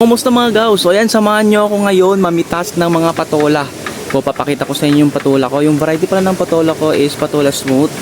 Kumusta mga gaws? So ayan, samahan nyo ako ngayon mamitas ng mga patola. So papakita ko sa inyo yung patola ko. Yung variety pala ng patola ko is patola smooth.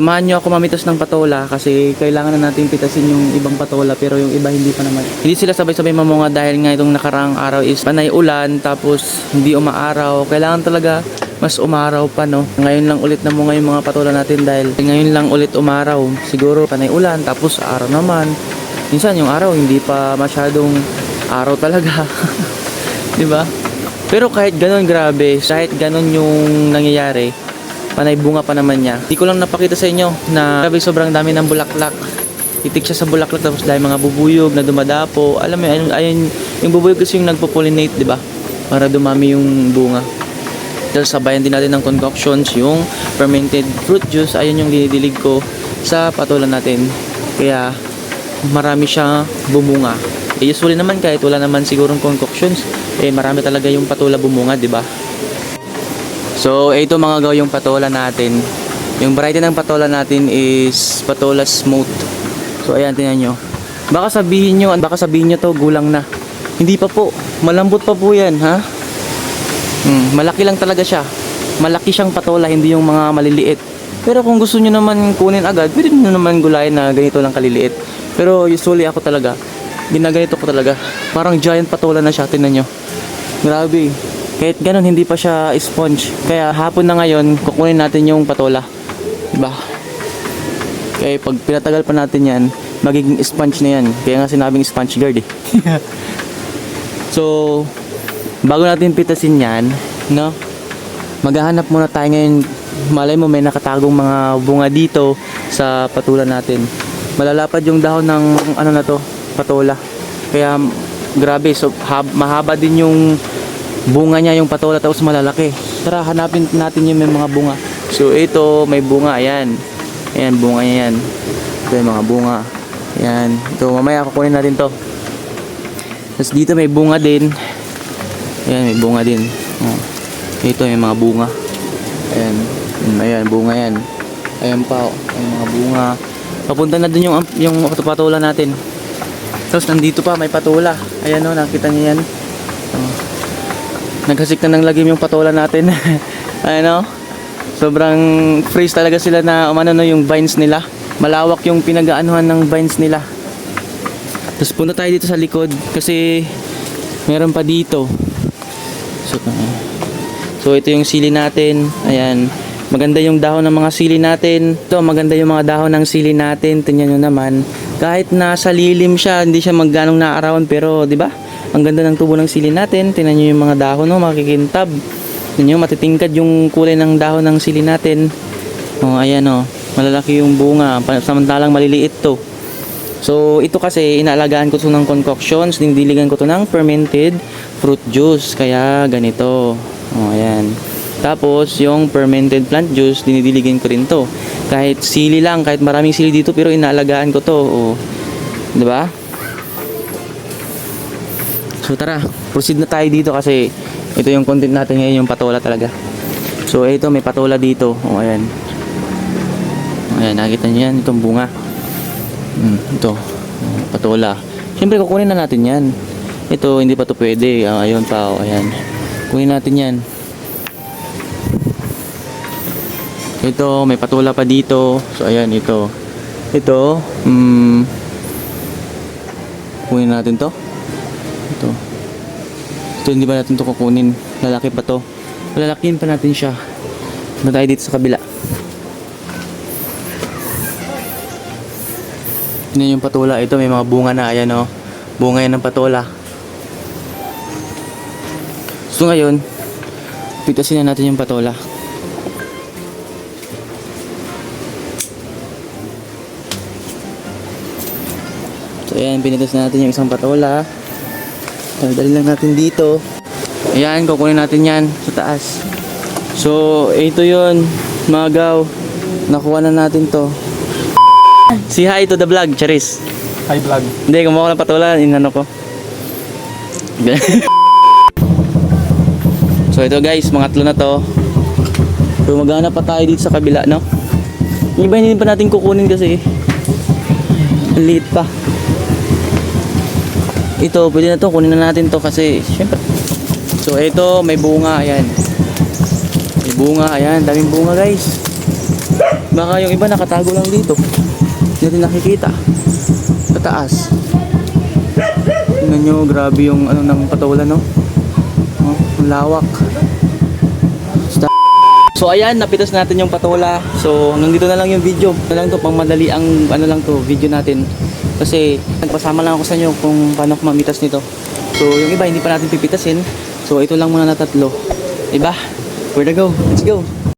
Samahan nyo ako mamitas ng patola kasi kailangan na natin pitasin yung ibang patola pero yung iba hindi pa naman. Hindi sila sabay-sabay mamunga dahil nga itong nakaraang araw is panay ulan tapos hindi umaaraw. Kailangan talaga mas umaraw pa no. Ngayon lang ulit na mga yung mga patola natin dahil ngayon lang ulit umaraw. Siguro panay ulan tapos araw naman. Minsan yung araw hindi pa masyadong araw talaga. 'Di ba? Pero kahit ganun grabe, kahit ganun yung nangyayari, panay bunga pa naman niya. Di ko lang napakita sa inyo na grabe sobrang dami ng bulaklak. Itik siya sa bulaklak tapos dahil mga bubuyog na dumadapo. Alam mo yun, ayun, ayun yung bubuyog kasi yung nagpo-pollinate, di ba? Para dumami yung bunga. Dahil sabayan din natin ng concoctions, yung fermented fruit juice, ayun yung dinidilig ko sa patulan natin. Kaya marami siya bumunga. Eh, usually naman kahit wala naman sigurong concoctions, eh marami talaga yung patula bumunga, di ba? So, ito mga gaw yung patola natin. Yung variety ng patola natin is patola smooth. So, ayan, tingnan nyo. Baka sabihin nyo, baka sabihin nyo to, gulang na. Hindi pa po. Malambot pa po yan, ha? Hmm, malaki lang talaga siya. Malaki siyang patola, hindi yung mga maliliit. Pero kung gusto nyo naman kunin agad, pwede nyo naman gulayin na ganito lang kaliliit. Pero usually ako talaga, ginaganito ko talaga. Parang giant patola na siya, tingnan nyo. Grabe. Kahit ganun, hindi pa siya sponge. Kaya hapon na ngayon, kukunin natin yung patola. Diba? Kaya pag pinatagal pa natin yan, magiging sponge na yan. Kaya nga sinabing sponge guard eh. so, bago natin pitasin yan, no? Maghahanap muna tayo ngayon. Malay mo may nakatagong mga bunga dito sa patula natin. Malalapad yung dahon ng ano na to, patola. Kaya grabe, so hab- mahaba din yung bunga niya yung patola tapos malalaki. Tara, hanapin natin yung may mga bunga. So ito, may bunga, ayan. Ayan, bunga niya yan. Ito yung mga bunga. Ayan. Ito, mamaya kukunin natin to. Tapos dito may bunga din. Ayan, may bunga din. Oh. Ito, may mga bunga. Ayan. Ayan, bunga yan. Ayan pa, oh. Ayan, mga bunga. Papunta na dun yung, yung patola natin. Tapos nandito pa, may patula. Ayan o, nakita niyo yan. Oh. Naghasik na ng lagim yung patola natin. Ayan o. Sobrang freeze talaga sila na umano no yung vines nila. Malawak yung pinagaanuhan ng vines nila. Tapos punta tayo dito sa likod kasi meron pa dito. So, so ito yung sili natin. Ayan. Maganda yung dahon ng mga sili natin. Ito, maganda yung mga dahon ng sili natin. Tingnan nyo naman. Kahit nasa lilim siya, hindi siya magganong naarawan. Pero, di ba? Ang ganda ng tubo ng sili natin. Tingnan nyo yung mga dahon, no? Makikintab. Tingnan nyo, matitingkad yung kulay ng dahon ng sili natin. Oh, ayan, oh. Malalaki yung bunga. Samantalang maliliit to. So, ito kasi, inaalagaan ko to ng concoctions. Dindiligan ko to ng fermented fruit juice. Kaya, ganito. Oh, ayan. Tapos, yung fermented plant juice, dinidiligan ko rin to. Kahit sili lang, kahit maraming sili dito, pero inaalagaan ko to. Oh. 'Di ba? So, tara. Proceed na tayo dito kasi ito yung content natin ngayon, yung patola talaga. So, ito, may patola dito. Oh, ayan. Ayan, nakita niyo yan, itong bunga. Hmm, ito, patola. Siyempre, kukunin na natin yan. Ito, hindi pa to pwede. Ah, ayun pa, oh, ayan. Kunin natin yan. Ito, may patula pa dito. So, ayan, ito. Ito, mm, kunin natin to. Ito. Ito, hindi ba natin to kukunin? Lalaki pa to. Lalakihin pa natin siya. Na tayo dito sa kabila. Tingnan yung patula. Ito, may mga bunga na. Ayan, oh. Bunga yan ng patula. So, ngayon, pitasin na natin yung patola. So ayan, pinitas na natin yung isang patola. Dali lang natin dito. Ayan, kukunin natin yan sa taas. So, ito yun, mga gaw. Nakuha na natin to. Si hi to the vlog, Charis. Hi vlog. Hindi, kumuha ko ng patola, inano ko. so So ito guys, mga tatlo na to. So maghanap pa tayo dito sa kabila, no? Yung iba hindi pa natin kukunin kasi ang liit pa. Ito, pwede na to, kunin na natin to kasi syempre. So ito, may bunga, ayan. May bunga, ayan, daming bunga guys. Baka yung iba nakatago lang dito. Hindi natin nakikita. Sa taas. Tingnan nyo, grabe yung ano ng patawalan, no? Oh, lawak. So ayan, napitas natin yung patola. So hanggang dito na lang yung video. Ito lang to, pang madali ang ano lang to, video natin. Kasi nagpasama lang ako sa inyo kung paano ako mamitas nito. So yung iba hindi pa natin pipitasin. So ito lang muna na tatlo. Iba? Where to go? Let's go.